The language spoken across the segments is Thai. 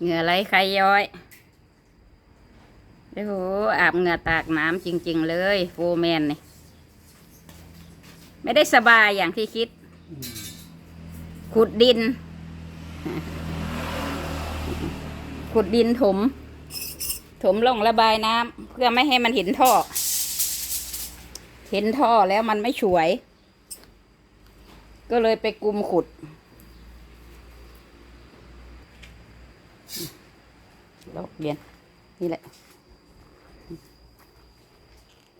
เหงื่อไหลใครย้อยโอ้โหอาบเหงื่อตากน้ำจริง ๆ เลยโฟร์แมนนี่ไม่ได้สบายอย่างที่คิด ขุดดิน ขุดดินถม ถมลงระบายน้ำเพื่อไม่ให้มันเห็นท่อ เห็นท่อแล้วมันไม่ช่วย ก็เลยไปกุมขุด ดอกเบียนนี่แหละ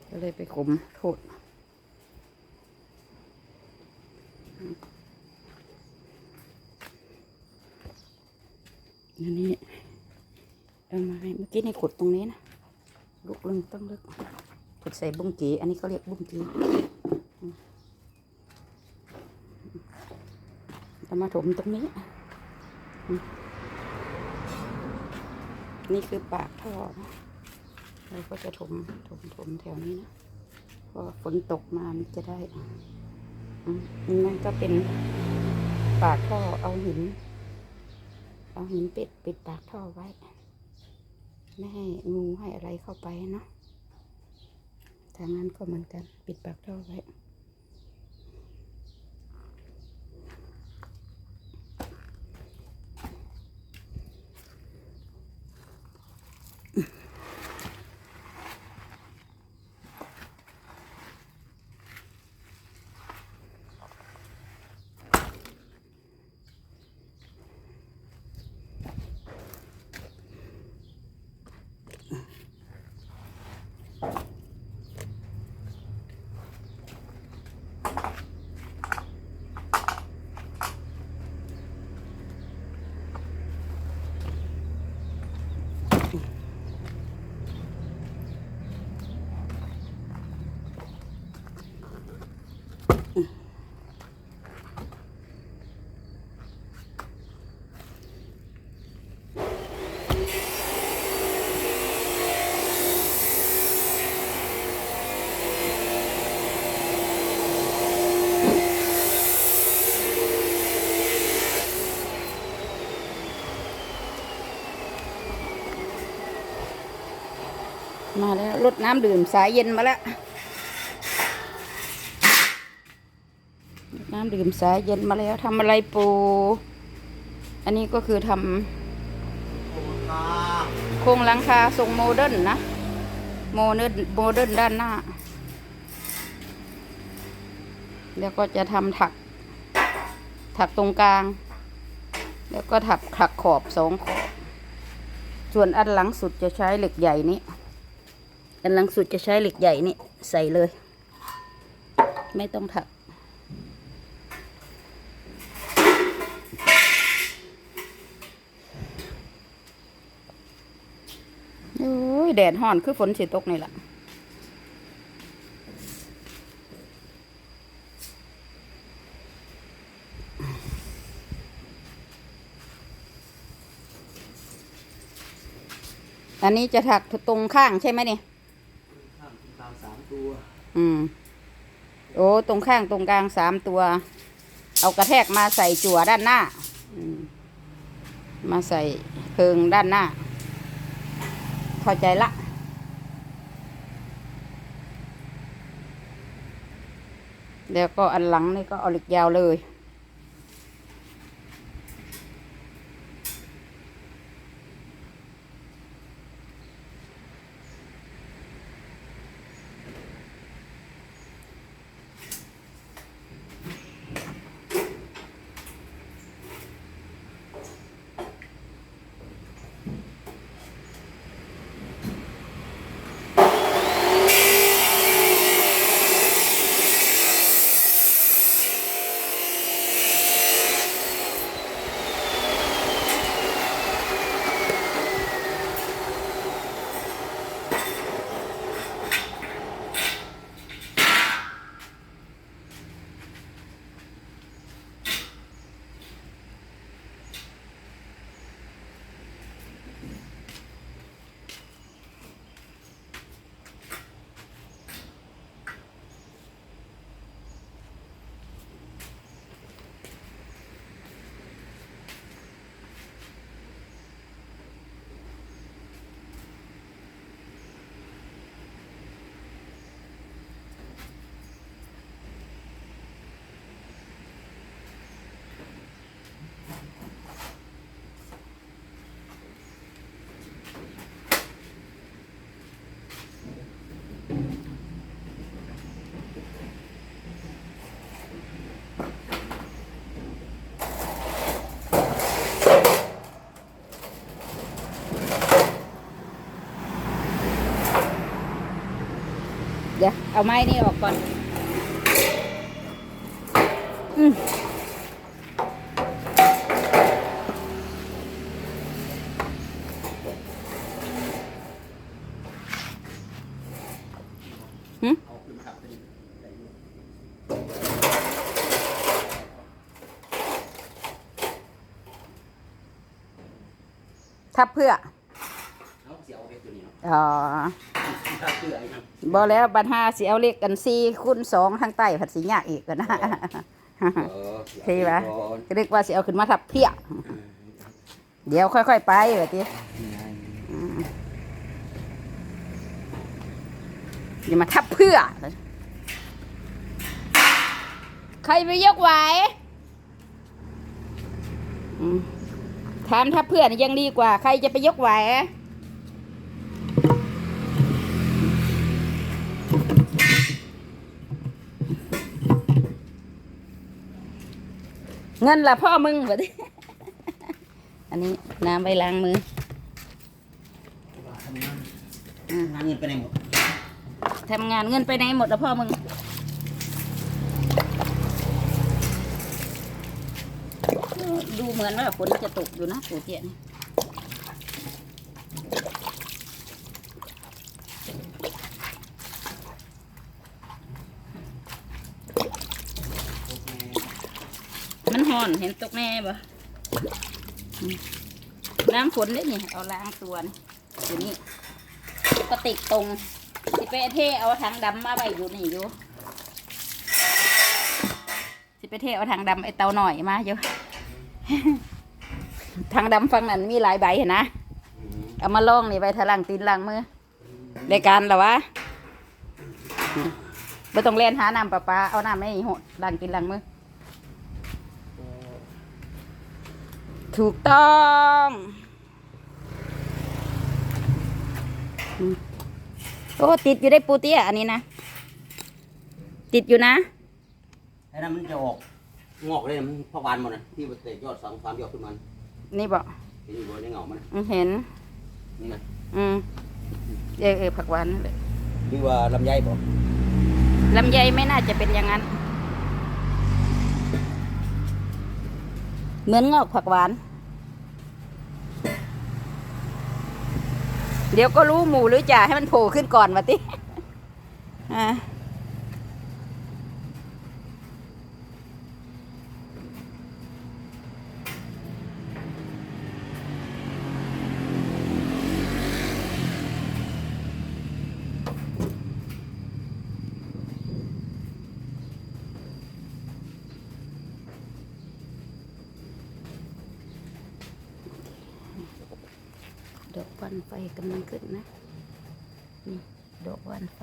ก็เลยไปขุมโทษอันนี้เอามาให้เมื่อกี้ในขุดตรงนี้นะลุกลึงต้องลึกขุดใส่บุ้งกีอันนี้เขาเรียกบุ้งกีเอามาถมตรงนี้ นี่คือปากท่อนะเราก็จะถมถมถมแถวนี้นะพอฝนตกมามันจะได้อืมนั่นก็เป็นปากท่อเอาหิน เอาหินปิดปิดปากท่อไว้ ไม่ให้งูให้อะไรเข้าไปเนาะทางนั้นก็เหมือนกัน ปิดปากท่อไว้ มาแล้วรดน้ำดื่มสายเย็นมาแล้วรดน้ำดื่มสายเย็นมาแล้วทำอะไรปู อันนี้ก็คือทำโครงหลังคาทรงโมเดิร์นนะ โมเดิร์นโมเดิร์นด้านหน้า แล้วก็จะทำถัก ถักตรงกลาง แล้วก็ถักถักขอบสองขอบ ส่วนอันหลังสุดจะใช้เหล็กใหญ่นี้ อันหลังสุดจะใช้เหล็กใหญ่นี่ใส่เลย ไม่ต้องถัก โอ้ย แดดห่อนคือฝนสิตกนี่แหละอันนี้จะถักตรงข้างใช่ไหมเนี่ย ข้างตรงกลางสามตัว อืม โอ้ ตรงข้างตรงกลางสามตัว เอากระแทกมาใส่จั่วด้านหน้ามมาใส่เพิงด้านหน้า เข้าใจละแล้วก็อันหลังนี่ก็เอาเหล็กยาวเลย เอาไม้นี่ออกก่อน อืมหึเอาขึ้นขับไปดิได้อยู่ทับเพื่อ ตัวนี้เนาะอ๋อถ้าเปื่อยนะบอแล้วบัตห้าสิเอาเลขกันสี่คูณสองทางใต้ผัดสียากอีกกันนะ เออเท่ปะก่อนเรียกว่าสิเอาขึ้นมาทับเพียเดี๋ยวค่อยๆไปแบบนี้อย่ามาทับเพื่อ ใครไปยกไหวอืมถามทับเพื่อนยังดีกว่า ใครจะไปยกไหว เงินละพ่อมึงแบบนี้อันนี้น้ำไปล้างมือทำงานงานเงินไปไหนหมดทำงานเงินไปไหนหมดละพ่อมึงดูเหมือนว่าฝนจะตกอยู่นะปู่เตี้ยนี่ มันห่อนเห็นตกแน่ปะน้ำฝนเลยนี่เอาล้างตัวนี่อยู่นี่กระติกตรงสิไปเทเอาถังดำมาไว้อยู่นี่อยู่สิไปเทเอาถังดำไอเตาหน่อยมาอยู่ถังดำฟังนั้นมีหลายใบเห็นนะเอามาล่องนี่ไปทะลังตีนลังมือรายการหรอวะไม่ต้องเล่นหาน้ำประปาเอาน้ำไม่หดลังตีนลังมือ ถูกต้องอืมโอ้ติดอยู่ได้ปูเตี้ยอันนี้นะ ติดอยู่นะไอ้นั่นมันจะออกงอกเลยนะมันพะวานหมดนะที่มันเตะยอดสองสามยอดขึ้นมานี่บอกเห็นอยู่บนในเงามันอืมเห็น นี่นะอืมเออเออผักหวานนั่นแหละนี่ว่าลำไยบอกลำไยไม่น่าจะเป็นอย่างนั้น เหมือนงอกผักหวาน เดี๋ยวก็รู้หมูหรือจ่าให้มันโผล่ขึ้นก่อนมาติอ่า วันไฟกำลังขึ้นนะ นี่ดอกวันไฟ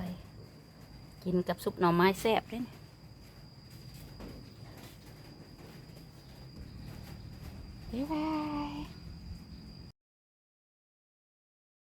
กินกับซุปหน่อไม้แซ่บเลยเนี่ยบ๊ายบาย